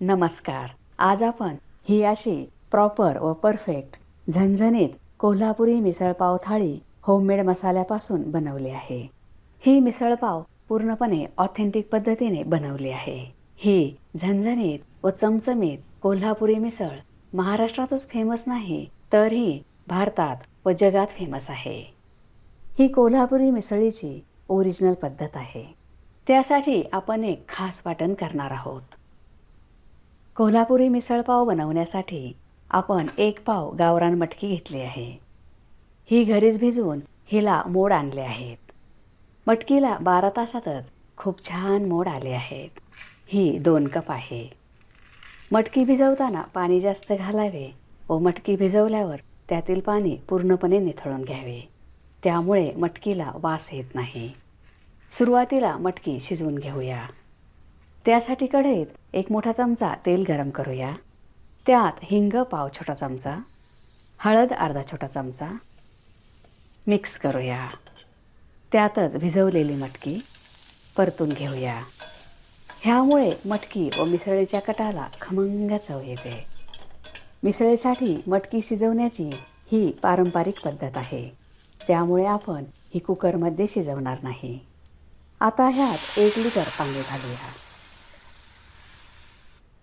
नमस्कार. आज आपण ही अशी प्रॉपर व परफेक्ट झणझणीत कोल्हापुरी मिसळपाव थाळी होममेड मसाल्यापासून बनवली आहे. ही मिसळपाव पूर्णपणे ऑथेंटिक पद्धतीने बनवली आहे. ही झणझणीत व चमचमीत कोल्हापुरी मिसळ महाराष्ट्रातच फेमस नाही तर ही भारतात व जगात फेमस आहे. ही कोल्हापुरी मिसळीची ओरिजिनल पद्धत आहे. त्यासाठी आपण एक खास वाटण करणार आहोत. कोल्हापुरी मिसळपाव बनवण्यासाठी आपण एक पाव गावरान मटकी घेतली आहे. ही घरीच भिजवून हिला मोड आणले आहेत. मटकीला बारा तासातच खूप छान मोड आले आहेत. ही दोन कप आहे. मटकी भिजवताना पाणी जास्त घालावे व मटकी भिजवल्यावर त्यातील पाणी पूर्णपणे निथळून घ्यावे. त्यामुळे मटकीला वास येत नाही. सुरुवातीला मटकी शिजवून घेऊया. त्यासाठी कढईत एक मोठा चमचा तेल गरम करूया. त्यात हिंग पाव छोटा चमचा हळद अर्धा छोटा चमचा. मिक्स करूया. त्यातच भिजवलेली मटकी परतून घेऊया. ह्यामुळे मटकी व मिसळीच्या कटाला खमंग चव येते. मिसळीसाठी मटकी शिजवण्याची ही पारंपरिक पद्धत आहे. त्यामुळे आपण ही कुकरमध्ये शिजवणार नाही. आता ह्यात एक लिटर पाणी घालूया.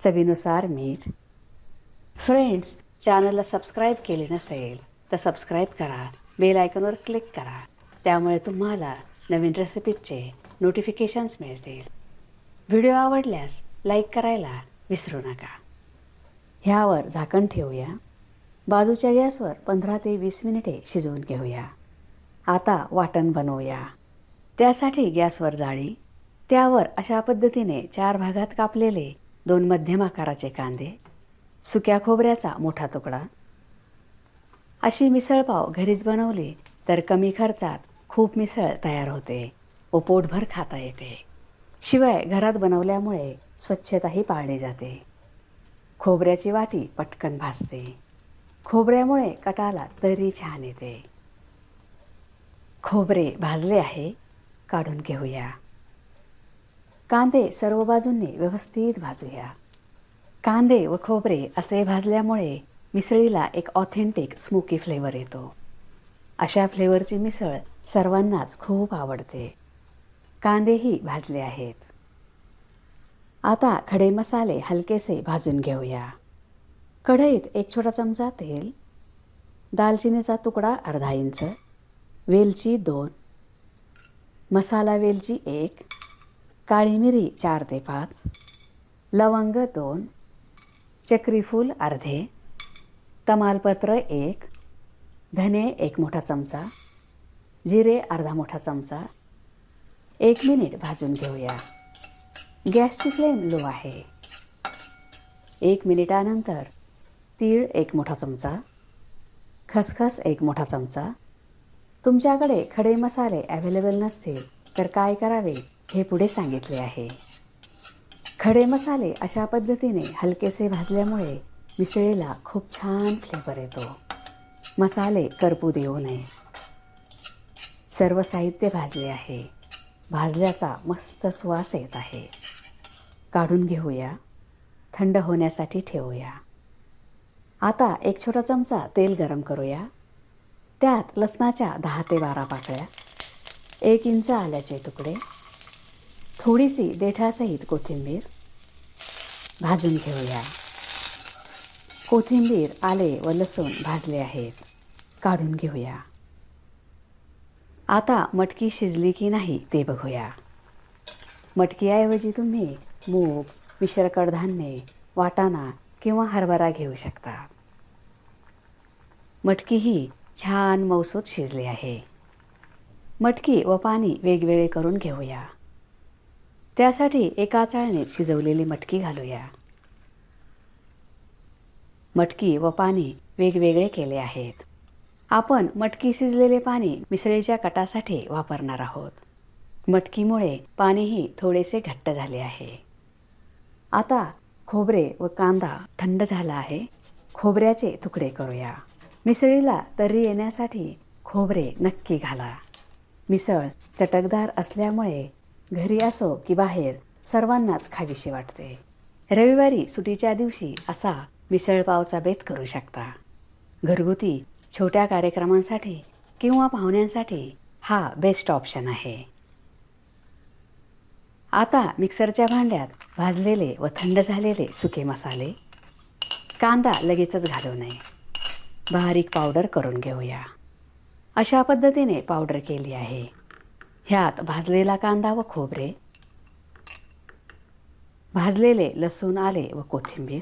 चवीनुसार मीठ. फ्रेंड्स चॅनलला सबस्क्राईब केले नसेल तर सबस्क्राईब करा. बेल आयकॉनवर क्लिक करा. त्यामुळे तुम्हाला नवीन रेसिपीजचे नोटिफिकेशन्स मिळतील. व्हिडिओ आवडल्यास लाईक करायला विसरू नका. ह्यावर झाकण ठेवूया. बाजूच्या गॅसवर पंधरा ते वीस मिनिटे शिजवून घेऊया. आता वाटण बनवूया. त्यासाठी गॅसवर जाळी. त्यावर अशा पद्धतीने चार भागात कापलेले दोन मध्यम आकाराचे कांदे सुक्या खोबऱ्याचा मोठा तुकडा. अशी मिसळपाव घरीच बनवली तर कमी खर्चात खूप मिसळ तयार होते व पोटभर खाता येते. शिवाय घरात बनवल्यामुळे स्वच्छताही पाळली जाते. खोबऱ्याची वाटी पटकन भाजते. खोबऱ्यामुळे कटाला तरी छान येते. खोबरे भाजले आहे काढून घेऊया. कांदे सर्व बाजूंनी व्यवस्थित भाजूया. कांदे व खोबरे असे भाजल्यामुळे मिसळीला एक ऑथेंटिक स्मोकी फ्लेवर येतो. अशा फ्लेवरची मिसळ सर्वांनाच खूप आवडते. कांदेही भाजले आहेत. आता खडे मसाले हलकेसे भाजून घेऊया. कढईत एक छोटा चमचा तेल दालचिनीचा तुकडा अर्धा इंच वेलची दोन मसाला वेलची एक काळी मिरी चार ते पाच. लवंग दोन. चक्रीफूल अर्धे. तमालपत्र एक. धने एक मोठा चमचा. जिरे अर्धा मोठा चमचा. एक मिनिट भाजून घेऊया. गॅसची फ्लेम लो आहे. एक मिनिटानंतर तीळ एक मोठा चमचा. खसखस एक मोठा चमचा. तुमच्याकडे खडे मसाले अवेलेबल नसतील तर काय करावे? हे पुढे सांगितले आहे. खडे मसाले अशा पद्धतीने हलकेसे भाजल्यामुळे मिसळीला खूप छान फ्लेवर येतो. मसाले करपू देऊ नये. सर्व साहित्य भाजले आहे. भाजल्याचा मस्त सुवास येत आहे. काढून घेऊया. थंड होण्यासाठी ठेवूया. आता एक छोटा चमचा तेल गरम करूया. त्यात लसणाच्या दहा ते बारा पाकळ्या एक इंच आल्याचे तुकडे थोडीशी देठासहित कोथिंबीर भाजून घेऊया. कोथिंबीर आले व लसूण भाजले आहेत. काढून घेऊया. आता मटकी शिजली की नाही ते बघूया. मटकीऐवजी तुम्ही मूग मिश्र कडधान्ये वाटाणा किंवा हरभरा घेऊ शकता. मटकी ही छान मौसूत शिजली आहे. मटकी व पाणी वेगवेगळे करून घेऊया. त्यासाठी एका चाळणीत शिजवलेली मटकी घालूया. मटकी व पाणी वेगवेगळे केले आहेत. आपण मटकी शिजलेले पाणी मिसळीच्या कटासाठी वापरणार आहोत. मटकीमुळे पाणीही थोडेसे घट्ट झाले आहे. आता खोबरे व कांदा थंड झाला आहे. खोबऱ्याचे तुकडे करूया. मिसळीला तर्री येण्यासाठी खोबरे नक्की घाला. मिसळ चटकदार असल्यामुळे घरी असो की बाहेर सर्वांनाच खावीशी वाटते. रविवारी सुटीच्या दिवशी असा मिसळपावचा बेत करू शकता. घरगुती छोट्या कार्यक्रमांसाठी किंवा पाहुण्यांसाठी हा बेस्ट ऑप्शन आहे. आता मिक्सरच्या भांड्यात भाजलेले व थंड झालेले सुके मसाले कांदा लगेचच घालू नये. बारीक पावडर करून घेऊया. अशा पद्धतीने पावडर केली आहे. ह्यात भाजलेला कांदा व खोबरे भाजलेले लसूण आले व कोथिंबीर.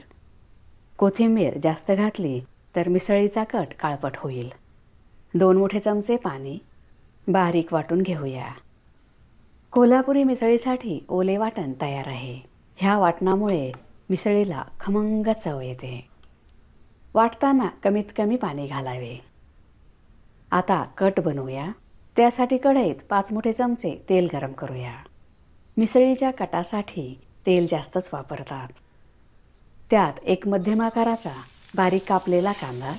कोथिंबीर जास्त घातली तर मिसळीचा कट काळपट होईल. दोन मोठे चमचे पाणी बारीक वाटून घेऊया. कोल्हापुरी मिसळीसाठी ओले वाटण तयार आहे. ह्या वाटणामुळे मिसळीला खमंग चव येते. वाटताना कमीत कमी पाणी घालावे. आता कट बनवूया. त्यासाठी कढईत पाच मोठे चमचे तेल गरम करूया. मिसळीच्या कटासाठी तेल जास्तच वापरतात. त्यात एक मध्यम आकाराचा बारीक कापलेला कांदा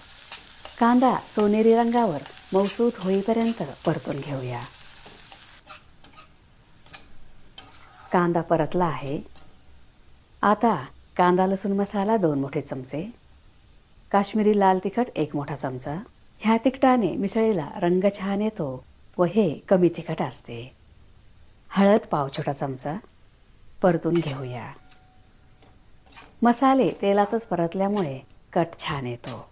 कांदा सोनेरी रंगावर मौसूत होईपर्यंत परतून घेऊया. कांदा परतला आहे. आता कांदा लसूण मसाला दोन मोठे चमचे काश्मीरी लाल तिखट एक मोठा चमचा. ह्या तिखटाने मिसळीला रंग छान येतो. व हे कमी तिखट असते. हळद पाव छोटा चमचा. परतून घेऊया. मसाले तेलातच परतल्यामुळे कट छान येतो.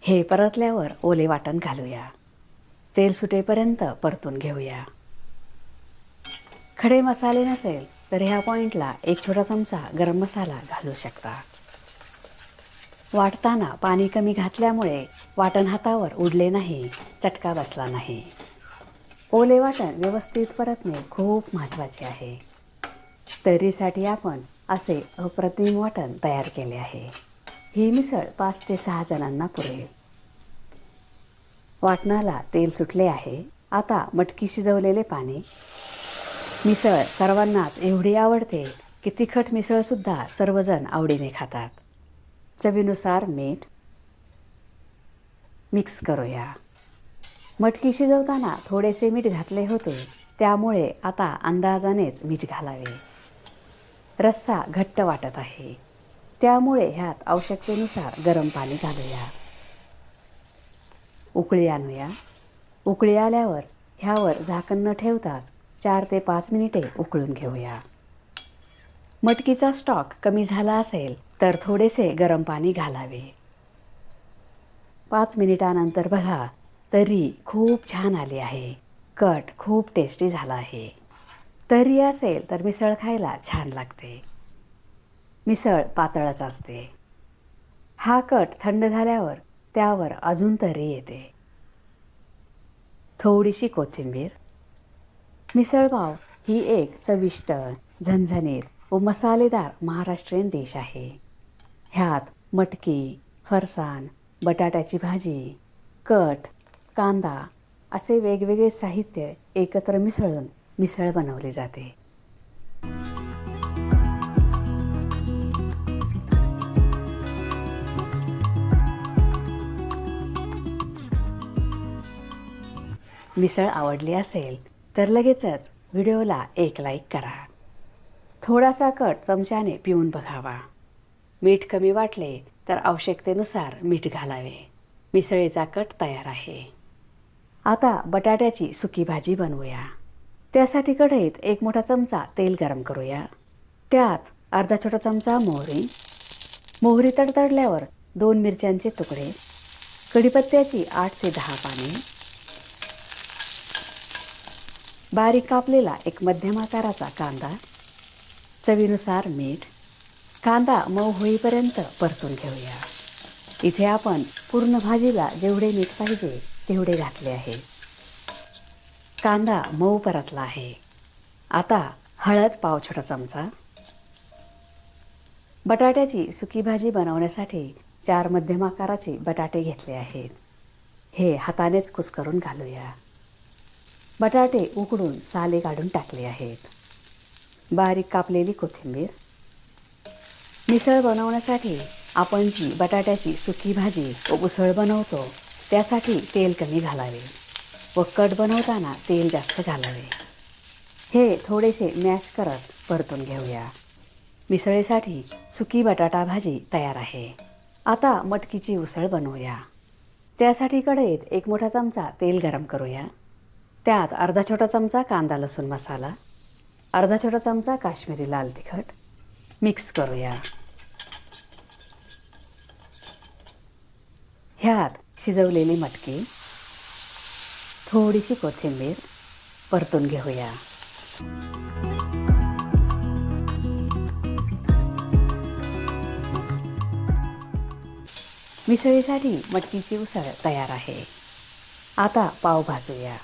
हे परतल्यावर ओले वाटण घालूया. तेल सुटेपर्यंत परतून घेऊया. खडे मसाले नसेल तर ह्या पॉईंटला एक छोटा चमचा गरम मसाला घालू शकता. वाटताना पाणी कमी घातल्यामुळे वाटण हातावर उडले नाही चटका बसला नाही. ओले वाटण व्यवस्थित परतणे खूप महत्त्वाचे आहे. तरीसाठी आपण असे अप्रतिम वाटण तयार केले आहे. ही मिसळ पाच ते सहा जणांना पुरेल. वाटणाला तेल सुटले आहे. आता मटकी शिजवलेले पाणी. मिसळ सर्वांनाच एवढी आवडते की तिखट मिसळसुद्धा सर्वजण आवडीने खातात. चवीनुसार मीठ मिक्स करूया. मटकी शिजवताना थोडेसे मीठ घातले होते. त्यामुळे आता अंदाजानेच मीठ घालावे. रस्सा घट्ट वाटत आहे. त्यामुळे ह्यात आवश्यकतेनुसार गरम पाणी घालूया. उकळी आणूया. उकळी आल्यावर ह्यावर झाकण न ठेवताच चार ते पाच मिनिटे उकळून घेऊया. मटकीचा स्टॉक कमी झाला असेल तर थोडेसे गरम पाणी घालावे. पाच मिनिटानंतर बघा तरी खूप छान आली आहे. कट खूप टेस्टी झाला आहे. तरी असेल तर मिसळ खायला छान लागते. मिसळ पातळच असते. हा कट थंड झाल्यावर त्यावर अजून तरी येते. थोडीशी कोथिंबीर. मिसळपाव ही एक चविष्ट झणझणीत व मसालेदार महाराष्ट्रीयन डिश आहे. ह्यात मटकी फरसाण बटाट्याची भाजी कट कांदा असे वेगवेगळे साहित्य एकत्र मिसळून मिसळ बनवली जाते. मिसळ आवडली असेल तर लगेचच व्हिडिओला एक लाईक करा. थोडासा कट चमच्याने पिऊन बघावा. मीठ कमी वाटले तर आवश्यकतेनुसार मीठ घालावे. मिसळीचा कट तयार आहे. आता बटाट्याची सुकी भाजी बनवूया. त्यासाठी कढईत एक मोठा चमचा तेल गरम करूया. त्यात अर्धा छोटा चमचा मोहरी. मोहरी तडतडल्यावर दोन मिरच्यांचे तुकडे. कढीपत्त्याची आठ ते दहा पाने. बारीक कापलेला एक मध्यम आकाराचा कांदा. चवीनुसार मीठ. कांदा मऊ होईपर्यंत परतून घेऊया. इथे आपण पूर्ण भाजीला जेवढे मीठ पाहिजे तेवढे घातले आहे. कांदा मऊ परतला आहे. आता हळद पाव छोटा चमचा. बटाट्याची सुकी भाजी बनवण्यासाठी चार मध्यम आकाराचे बटाटे घेतले आहेत. हे हातानेच कुस्करून घालूया. बटाटे उकडून साले काढून टाकले आहेत. बारीक कापलेली कोथिंबीर. मिसळ बनवण्यासाठी आपण जी बटाट्याची सुकी भाजी व उसळ बनवतो त्यासाठी तेल कमी घालावे व कट बनवताना तेल जास्त घालावे. हे थोडेसे मॅश करत परतून घेऊया. मिसळीसाठी सुकी बटाटा भाजी तयार आहे. आता मटकीची उसळ बनवूया. त्यासाठी कढईत एक मोठा चमचा तेल गरम करूया. त्यात अर्धा छोटा चमचा कांदा लसूण मसाला अर्धा छोटा चमचा काश्मीरी लाल तिखट मिक्स करूया. ह्यात शिजवलेली मटकी थोडीशी कोथिंबीर परतून घेऊया. मिसळीसाठी मटकीची उसळ तयार आहे. आता पाव भाजूया.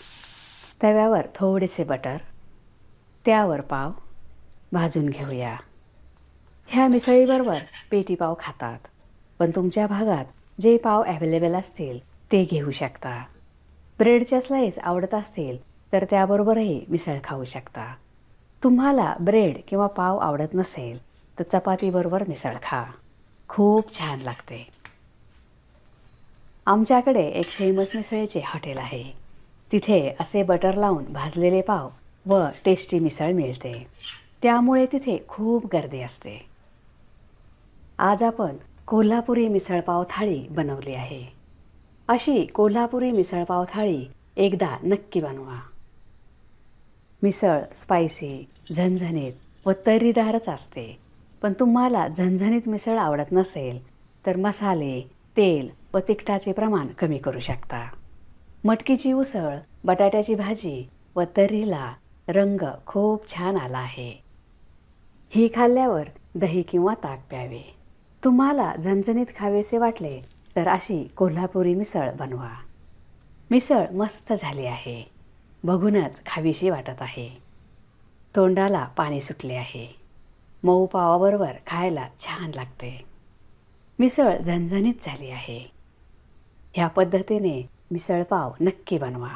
तव्यावर थोडेसे बटर त्यावर पाव भाजून घेऊया. ह्या मिसळीबरोबर पेटीपाव खातात पण तुमच्या भागात जे पाव ॲवेलेबल असतील ते घेऊ शकता. ब्रेडच्या स्लाईस आवडत असतील तर त्याबरोबरही मिसळ खाऊ शकता. तुम्हाला ब्रेड किंवा पाव आवडत नसेल तर चपातीबरोबर मिसळ खा. खूप छान लागते. आमच्याकडे एक फेमस मिसळीचे हॉटेल आहे. तिथे असे बटर लावून भाजलेले पाव व टेस्टी मिसळ मिळते. त्यामुळे तिथे खूप गर्दी असते. आज आपण कोल्हापुरी मिसळपाव थाळी बनवली आहे. अशी कोल्हापुरी मिसळपाव थाळी एकदा नक्की बनवा. मिसळ स्पायसी झणझणीत व तर्रीदारच असते. पण तुम्हाला झणझणीत मिसळ आवडत नसेल तर मसाले तेल व तिखटाचे प्रमाण कमी करू शकता. मटकीची उसळ बटाट्याची भाजी व तर्रीला रंग खूप छान आला आहे. ही खाल्ल्यावर दही किंवा ताक प्यावे. तुम्हाला झणझणीत खावेसे वाटले तर अशी कोल्हापुरी मिसळ बनवा. मिसळ मस्त झाली आहे. बघूनच खावीशी वाटत आहे. तोंडाला पाणी सुटले आहे. मऊ पावाबरोबर खायला छान लागते. मिसळ झणझणीत झाली आहे. ह्या पद्धतीने मिसळपाव नक्की बनवा.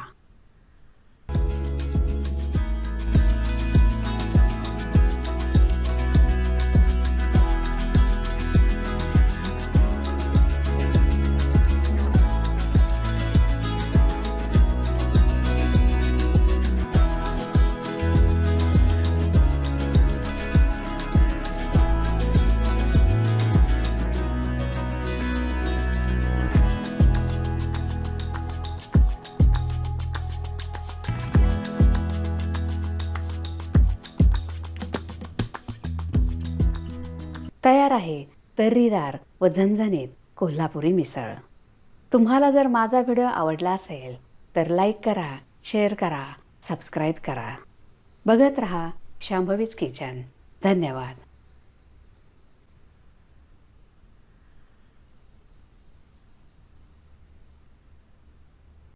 तयार आहे. तर्रीदार व झणझणीत कोल्हापुरी मिसळ. तुम्हाला जर माझा व्हिडिओ आवडला असेल तर लाईक करा शेअर करा सबस्क्राईब करा. बघत रहा शांभवीज किचन. धन्यवाद.